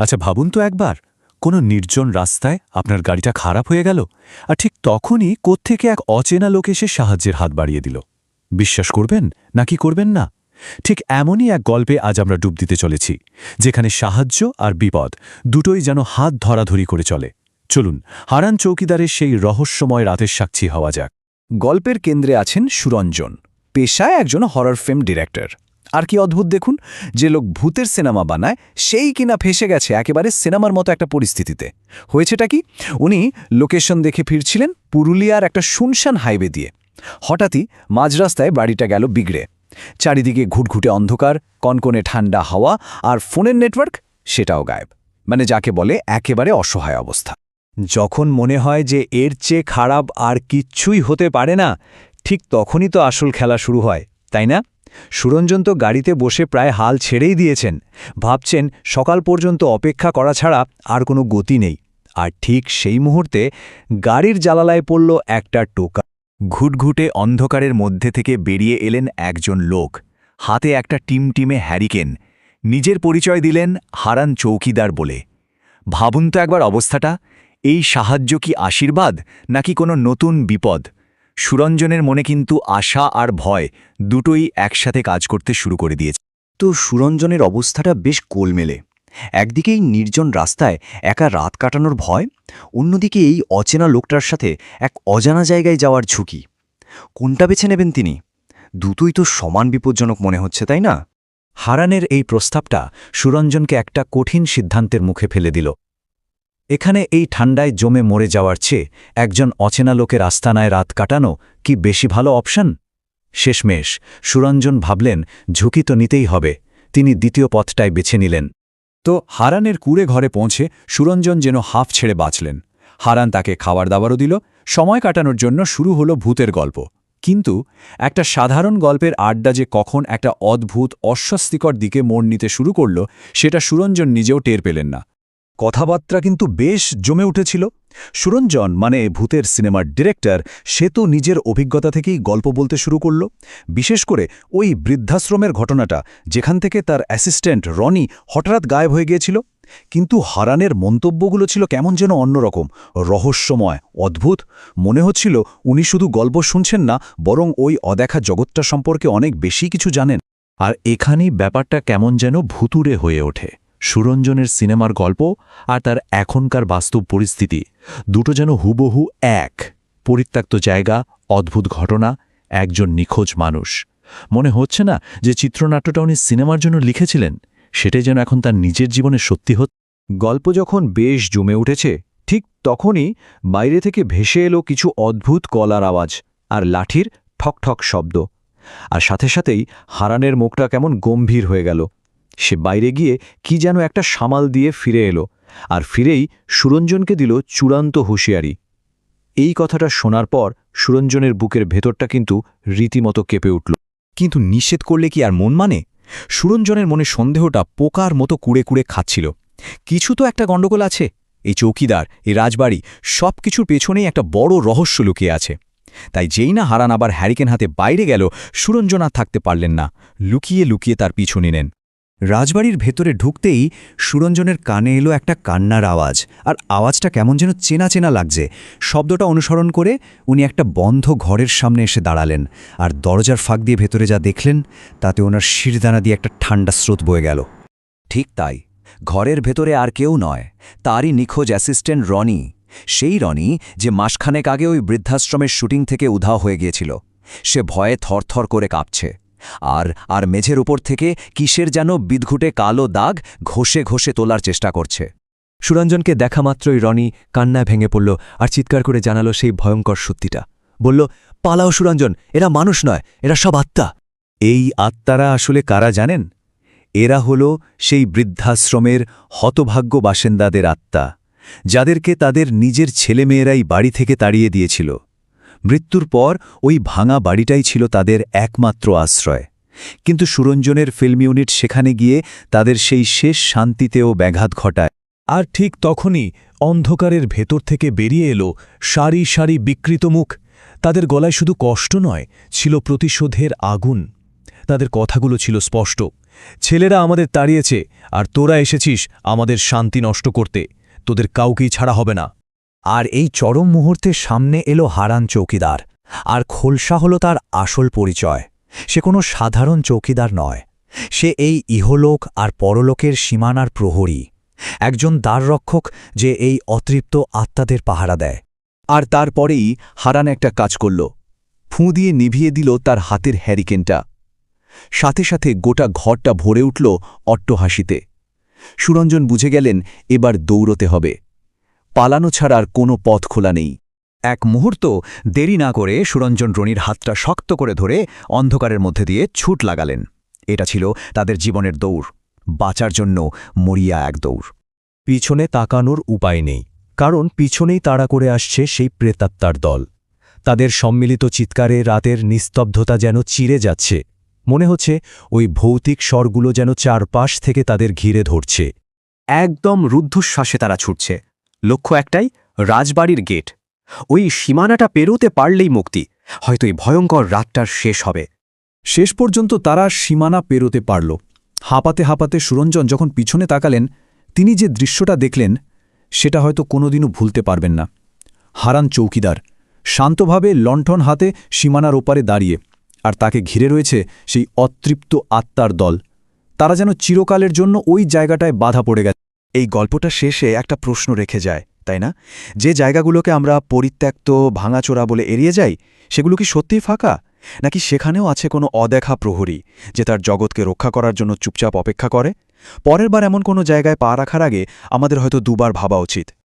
আচ্ছা ভাবুন তো একবার। কোনো নির্জন রাস্তায় আপনার গাড়িটা খারাপ হয়ে গেল আর ঠিক তখনই কোত্থেকে এক অচেনা লোক এসে সাহায্যের হাত বাড়িয়ে দিল। বিশ্বাস করবেন নাকি করবেন না? ঠিক এমনই এক গল্পে আজ আমরা ডুব দিতে চলেছি, যেখানে সাহায্য আর বিপদ দুটোই যেন হাত ধরাধরি করে চলে। চলুন, হারান চৌকিদারের সেই রহস্যময় রাতের সাক্ষী হওয়া যাক। গল্পের কেন্দ্রে আছেন সুরঞ্জন, পেশায় একজন হরর ফিল্ম ডিরেক্টর আর কি অদ্ভুত দেখুন, যে লোক ভূতের সিনেমা বানায়, সেই কিনা ফেসে গেছে একেবারে সিনেমার মতো একটা পরিস্থিতিতে। হয়েছেটা কি? উনি লোকেশন দেখে ফিরছিলেন পুরুলিয়ার একটা শুনশান হাইওয়ে দিয়ে। হঠাৎই মাঝ রাস্তায় বাড়িটা গেল বিগড়ে। চারিদিকে ঘুটঘুটে অন্ধকার, কনকনে ঠান্ডা হাওয়া আর ফোনের নেটওয়ার্ক সেটাও গায়েব। মানে যাকে বলে একেবারে অসহায় অবস্থা। যখন মনে হয় যে এর চেয়ে খারাপ আর কিচ্ছুই হতে পারে না, ঠিক তখনই তো আসল খেলা শুরু হয়, তাই না? সুরঞ্জন তো গাড়িতে বসে প্রায় হাল ছেড়েই দিয়েছেন। ভাবছেন সকাল পর্যন্ত অপেক্ষা করা ছাড়া আর কোনো গতি নেই। আর ঠিক সেই মুহূর্তে গাড়ির জালালায় পড়ল একটা টোকা। ঘুটঘুটে অন্ধকারের মধ্যে থেকে বেরিয়ে এলেন একজন লোক। হাতে একটা টিমটিমে হ্যারিকেন। নিজের পরিচয় দিলেন হারান চৌকিদার বলে। ভাবুন তো একবার অবস্থাটা। এই সাহায্য কি আশীর্বাদ নাকি কোনো নতুন বিপদ? সুরঞ্জনের মনে কিন্তু আশা আর ভয় দুটোই একসাথে কাজ করতে শুরু করে দিয়েছে। তো সুরঞ্জনের অবস্থাটা বেশ কোলমেলে একদিকে এই নির্জন রাস্তায় একা রাত কাটানোর ভয়, অন্যদিকে এই অচেনা লোকটার সাথে এক অজানা জায়গায় যাওয়ার ঝুঁকি। কোনটা বেছে নেবেন তিনি? দুটোই তো সমান বিপজ্জনক মনে হচ্ছে, তাই না? হারানের এই প্রস্তাবটা সুরঞ্জনকে একটা কঠিন সিদ্ধান্তের মুখে ফেলে দিল। এখানে এই ঠান্ডায় জমে মরে যাওয়ার চেয়ে একজন অচেনা লোকের আস্তানায় রাত কাটানো কি বেশি ভালো অপশন? শেষমেশ সুরঞ্জন ভাবলেন, ঝুঁকি তো নিতেই হবে। তিনি দ্বিতীয় পথটায় বেছে নিলেন। তো হারানের কুড়ে ঘরে পৌঁছে সুরঞ্জন যেন হাফ ছেড়ে বাঁচলেন। হারান তাকে খাবার দাবারও দিল, সময় কাটানোর জন্য শুরু হলো ভূতের গল্প। কিন্তু একটা সাধারণ গল্পের আড্ডা যে কখন একটা অদ্ভুত, অস্বস্তিকর দিকে মোড় নিতে শুরু করল, সেটা সুরঞ্জন নিজেও টের পেলেন না। কথাবার্তা কিন্তু বেশ জমে উঠেছিল। সুরঞ্জন মানে ভূতের সিনেমার ডিরেক্টর, সে তো নিজের অভিজ্ঞতা থেকেই গল্প বলতে শুরু করল। বিশেষ করে ওই বৃদ্ধাশ্রমের ঘটনাটা, যেখান থেকে তার অ্যাসিস্ট্যান্ট রনি হঠাৎ গায়েব হয়ে গিয়েছিল। কিন্তু হারানের মন্তব্যগুলো ছিল কেমন যেন অন্যরকম। রহস্যময়, অদ্ভুত। মনে হচ্ছিল উনি শুধু গল্প শুনছেন না, বরং ওই অদেখা জগৎটা সম্পর্কে অনেক বেশি কিছু জানেন। আর এখানেই ব্যাপারটা কেমন যেন ভুতুরে হয়ে ওঠে। সুরঞ্জনের সিনেমার গল্প আর তার এখনকার বাস্তব পরিস্থিতি। দুটো যেন হুবহু এক। পরিত্যক্ত জায়গা, অদ্ভুত ঘটনা, একজন নিখোঁজ মানুষ। মনে হচ্ছে না যে চিত্রনাট্যটা উনি সিনেমার জন্য লিখেছিলেন? সেটাই যেন এখন তার নিজের জীবনে সত্যি হত। গল্প যখন বেশ জমে উঠেছে, ঠিক তখনই বাইরে থেকে ভেসে এলো কিছু অদ্ভুত কলার আওয়াজ আর লাঠির ঠক ঠক শব্দ। আর সাথে সাথেই হারানের মুখটা কেমন গম্ভীর হয়ে গেল। সে বাইরে গিয়ে কি যেন একটা সামাল দিয়ে ফিরে এলো, আর ফিরেই সুরঞ্জনকে দিল চূড়ান্ত হুঁশিয়ারি। এই কথাটা শোনার পর সুরঞ্জনের বুকের ভেতরটা কিন্তু রীতিমতো কেঁপে উঠল। কিন্তু নিষেধ করলে কি আর মন মানে? সুরঞ্জনের মনে সন্দেহটা পোকার মতো কুড়ে কুড়ে খাচ্ছিল। কিছু তো একটা গণ্ডগোল আছে। এই চৌকিদার, এই রাজবাড়ি সব কিছুর পেছনেই একটা বড় রহস্য লুকিয়ে আছে। তাই যেই না হারান আবার হ্যারিকেন হাতে বাইরে গেল, সুরঞ্জন আর থাকতে পারলেন না। লুকিয়ে লুকিয়ে তার পিছু নিলেন। রাজবাড়ির ভেতরে ঢুকতেই সুরঞ্জনের কানে এলো একটা কান্নার আওয়াজ। আর আওয়াজটা কেমন যেন চেনা চেনা লাগছে। শব্দটা অনুসরণ করে উনি একটা বন্ধ ঘরের সামনে এসে দাঁড়ালেন। আর দরজার ফাঁক দিয়ে ভেতরে যা দেখলেন, তাতে ওনার শিরদানা দিয়ে একটা ঠান্ডা স্রোত বয়ে গেল। ঠিক তাই, ঘরের ভেতরে আর কেউ নয়, তারই নিখোঁজ অ্যাসিস্ট্যান্ট রনি। সেই রনি যে মাসখানেক আগে ওই বৃদ্ধাশ্রমের শুটিং থেকে উধাও হয়ে গিয়েছিল। সে ভয়ে থরথর করে কাঁপছে। আর আর মেঝের উপর থেকে কিসের যেন বিদঘুটে কালো দাগ ঘষে ঘষে তোলার চেষ্টা করছে। সুরঞ্জনকে দেখা মাত্রই রনি কান্নায় ভেঙে পড়ল আর চিৎকার করে জানালো সেই ভয়ঙ্কর সত্যিটা। বলল, পালাও সুরঞ্জন, এরা মানুষ নয়, এরা সব আত্মা। এই আত্মারা আসলে কারা জানেন? এরা হল সেই বৃদ্ধাশ্রমের হতভাগ্য বাসিন্দাদের আত্মা, যাদেরকে তাদের নিজের ছেলেমেয়েরাই বাড়ি থেকে তাড়িয়ে দিয়েছিল। মৃত্যুর পর ওই ভাঙা বাড়িটাই ছিল তাদের একমাত্র আশ্রয়। কিন্তু সুরঞ্জনের ফিল্ম ইউনিট সেখানে গিয়ে তাদের সেই শেষ শান্তিতেও ব্যাঘাত ঘটায়। আর ঠিক তখনই অন্ধকারের ভেতর থেকে বেরিয়ে এলো সারি সারি বিকৃত মুখ। তাদের গলায় শুধু কষ্ট নয়, ছিল প্রতিশোধের আগুন। তাদের কথাগুলো ছিল স্পষ্ট। ছেলেরা আমাদের তাড়িয়েছে, আর তোরা এসেছিস আমাদের শান্তি নষ্ট করতে। তোদের কাউকেই ছাড়া হবে না। আর এই চরম মুহূর্তে সামনে এলো হারান চৌকিদার। আর খোলসা হল তার আসল পরিচয়। সে কোনো সাধারণ চৌকিদার নয়। সে এই ইহলোক আর পরলোকের সীমানার প্রহরী। একজন দ্বাররক্ষক যে এই অতৃপ্ত আত্মাদের পাহারা দেয়। আর তারপরেই হারান একটা কাজ করল। ফুঁ দিয়ে নিভিয়ে দিল তার হাতের হ্যারিকেনটা। সাথে সাথে গোটা ঘরটা ভরে উঠল অট্টহাসিতে। সুরঞ্জন বুঝে গেলেন, এবার দৌড়তে হবে। পালানো ছাড়া আর কোনো পথ খোলা নেই। এক মুহূর্ত দেরি না করে সুরঞ্জন রনির হাতটা শক্ত করে ধরে অন্ধকারের মধ্যে দিয়ে ছুট লাগালেন। এটা ছিল তাদের জীবনের দৌড়, বাঁচার জন্য মরিয়া এক দৌড়। পিছনে তাকানোর উপায় নেই, কারণ পিছনেই তাড়া করে আসছে সেই প্রেতাত্মার দল। তাদের সম্মিলিত চিৎকারে রাতের নিস্তব্ধতা যেন চিরে যাচ্ছে। মনে হচ্ছে ওই ভৌতিক স্বরগুলো যেন চারপাশ থেকে তাদের ঘিরে ধরছে। একদম রুদ্ধশ্বাসে তারা ছুটছে। লক্ষ্য একটাই, রাজবাড়ির গেট। ওই সীমানাটা পেরোতে পারলেই মুক্তি। হয়তো এই ভয়ঙ্কর রাতটার শেষ হবে। শেষ পর্যন্ত তারা সীমানা পেরোতে পারল। হাঁপাতে হাঁপাতে সুরঞ্জন যখন পিছনে তাকালেন, তিনি যে দৃশ্যটা দেখলেন, সেটা হয়তো কোনোদিনও ভুলতে পারবেন না। হারান চৌকিদার, শান্তভাবে লণ্ঠন হাতে সীমানার ওপারে দাঁড়িয়ে, আর তাকে ঘিরে রয়েছে সেই অতৃপ্ত আত্মার দল। তারা যেন চিরকালের জন্য ওই জায়গাটায় বাধা পড়ে গেছে। এই গল্পটা শেষে একটা প্রশ্ন রেখে যায়, তাই না? যে জায়গাগুলোকে আমরা পরিত্যক্ত, ভাঙাচোরা বলে এড়িয়ে যাই, সেগুলো কি সত্যিই ফাঁকা? নাকি সেখানেও আছে কোনো অদেখা প্রহরী যে তার জগৎকে রক্ষা করার জন্য চুপচাপ অপেক্ষা করে? পরের বার এমন কোনো জায়গায় পা রাখার আগে আমাদের হয়তো দুবার ভাবা উচিত।